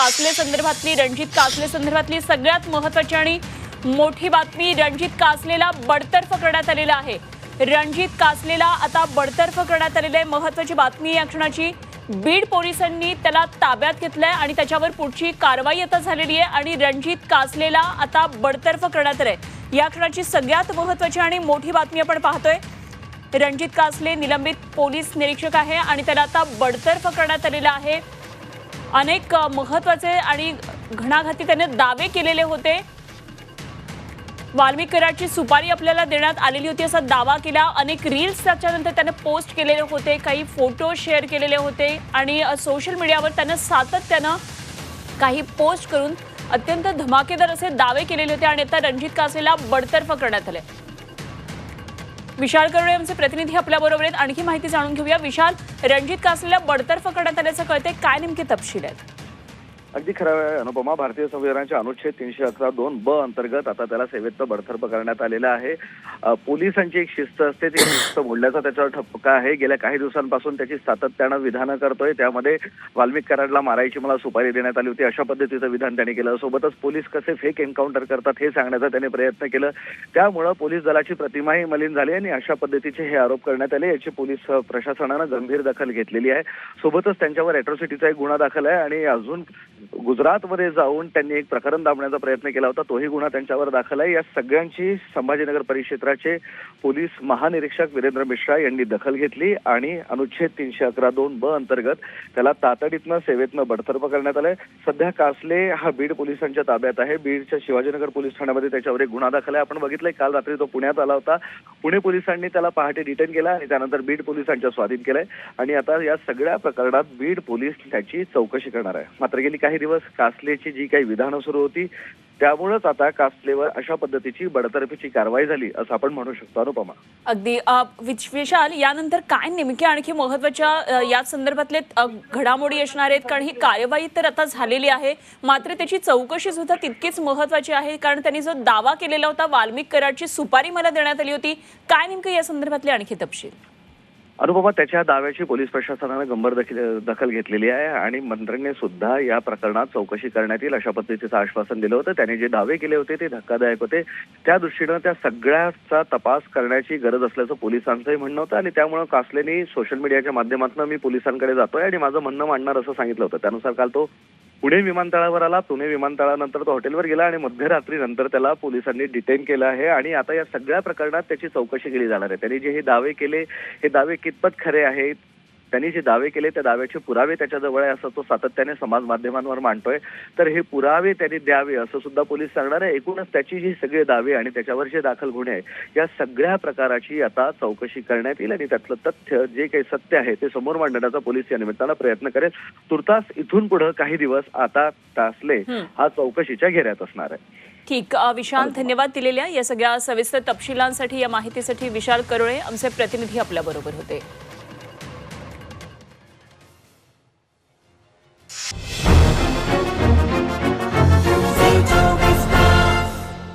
कासले संदर्भातली रणजित कासले संदर्भातली सगळ्यात महत्वाची आणि मोठी बातमी रणजित कासलेला बडतर्फ करण्यात आलेला आहे. रणजित कासलेला आता बडतर्फ करण्यात आलेलं आहे. महत्वाची बातमी या क्षणाची. बीड पोलिसांनी त्याला ताब्यात घेतलंय आणि त्याच्यावर पुढची कारवाई आता झालेली आहे आणि रणजित कासलेला आता बडतर्फ करण्यात आलंय. या क्षणाची सगळ्यात महत्वाची आणि मोठी बातमी आपण पाहतोय. रणजित कासले निलंबित पोलीस निरीक्षक आहे आणि त्याला आता बडतर्फ करण्यात आलेला आहे. अनेक महत्त्वाचे आणि घणाघाती त्याने दावे केलेले होते. वाल्मिक कराडची सुपारी आपल्याला देण्यात आलेली होती असा दावा केला. अनेक रील्स त्याच्यानंतर त्याने पोस्ट केलेले होते काही फोटो शेअर केलेले होते आणि सोशल मीडियावर त्यानं सातत्यानं काही पोस्ट करून अत्यंत धमाकेदार असे दावे केलेले होते आणि आता रणजित कासेला बडतर्फ करण्यात आले. विशाल करोडे आमचे प्रतिनिधी आपल्या बरोबर आहेत. आणखी माहिती जाणून घेऊया. विशाल रणजित कासलेला बडतर्फ करण्यात आल्याचं कळते काय नेमके तपशील आहेत? अगदी खरं आहे. अनुपमा भारतीय संविधानाच्या अनुच्छेद तीनशे अकरा दोन ब अंतर्गत आता त्याला सेवेतनं बडतर्फ करण्यात आलेलं आहे. पोलिसांची एक शिस्त असते ती शिस्त मोडल्याचा त्याच्यावर ठपका आहे. गेल्या काही दिवसांपासून त्याची सातत्यानं विधानं करतोय. त्यामध्ये वाल्मिक कराडला मारायची मला सुपारी देण्यात आली होती. अशा पद्धतीचं विधान त्यांनी केलं. सोबतच पोलीस कसे फेक एन्काउंटर करतात हे सांगण्याचा त्यांनी प्रयत्न केला. त्यामुळं पोलीस दलाची प्रतिमाही मलिन झाली आणि अशा पद्धतीचे हे आरोप करण्यात आले. याची पोलीस प्रशासनानं गंभीर दखल घेतलेली आहे. सोबतच त्यांच्यावर अॅट्रॉसिटीचा एक गुन्हा दाखल आहे आणि अजून गुजरातमध्ये जाऊन त्यांनी एक प्रकरण दाबण्याचा प्रयत्न केला होता. तोही गुन्हा त्यांच्यावर दाखल आहे. या सगळ्यांची संभाजीनगर परिक्षेत्राचे पोलीस महानिरीक्षक वीरेंद्र मिश्रा यांनी दखल घेतली आणि अनुच्छेद तीनशे अकरा दोन ब अंतर्गत त्याला तातडीतनं सेवेतनं बडतर्फ करण्यात आलंय. सध्या कासले हा बीड पोलिसांच्या ताब्यात आहे. बीडच्या शिवाजीनगर पोलीस ठाण्यामध्ये त्याच्यावर एक गुन्हा दाखल आहे. आपण बघितलंय काल रात्री तो पुण्यात आला होता. पुणे पोलिसांनी त्याला पहाटे डिटेन केला आणि त्यानंतर बीड पोलिसांच्या स्वाधीन केलंय. आणि आता या सगळ्या प्रकरणात बीड पोलीस त्याची चौकशी करणार आहे. मात्र गेली काही दिवस कासलेची जी काही विधानं सुरू होती त्यामुळेच आता कासलेवर अशा पद्धतीची बडतर्फीची कारवाई झाली असं आपण म्हणू शकतो अनुपमा. अगदी. विशाल यानंतर काय नेमके आणखी महत्त्वाच्या या संदर्भातले घडामोडी असणार आहेत? कारण ही कार्यवाही तर आता झालेली आहे. मात्र त्याची चौकशी सुद्धा तितकीच महत्वाची आहे कारण त्यांनी जो दावा केलेला होता वाल्मिक कराडची सुपारी मला देण्यात आली होती. काय नेमकं या संदर्भातले आणखी तपशील? अनुपमा त्याच्या दाव्याची पोलीस प्रशासनानं गंभीर दखल घेतलेली आहे आणि मंत्र्यांनी सुद्धा या प्रकरणात चौकशी करण्यात येईल अशा पद्धतीचं आश्वासन दिलं होतं. त्याने जे दावे केले होते ते धक्कादायक होते. त्या दृष्टीनं त्या सगळ्याचा तपास करण्याची गरज असल्याचं पोलिसांचंही म्हणणं होतं आणि त्यामुळं कासलेनी सोशल मीडियाच्या माध्यमातून मी पोलिसांकडे जातोय आणि माझं म्हणणं मांडणार असं सांगितलं होतं. त्यानुसार काल तो पुणे विमानतळावर आला. पुणे विमानतळानंतर तो हॉटेलवर गेला आणि मध्यरात्री नंतर त्याला पोलिसांनी डिटेन केलं आहे. आणि आता या सगळ्या प्रकरणात त्याची चौकशी केली जाणार आहे. त्यांनी जे हे दावे केले हे दावे कितपत खरे आहेत त्यांनी जे दावे केले त्या दाव्याचे पुरावे त्याच्याजवळ आहे असं तो सातत्याने समाज माध्यमांवर मांडतोय. तर हे पुरावे त्यांनी द्यावे असं सुद्धा पोलीस सांगणार आहे. एकूणच त्याची जी सगळे दावे आणि त्याच्यावर जे दाखल गुन्हे आहे या सगळ्या प्रकाराची आता चौकशी करण्यात येईल आणि त्यातलं तथ्य जे काही सत्य आहे ते समोर मांडण्याचा पोलीस या निमित्तानं प्रयत्न करेल. तुर्तास इथून पुढे काही दिवस आता तासले हं. चौकशीच्या घेऱ्यात असणार आहे. ठीक विशाल धन्यवाद दिलेल्या या सगळ्या सविस्तर तपशिलांसाठी या माहितीसाठी विशाल करोळे आमचे प्रतिनिधी आपल्या बरोबर होते.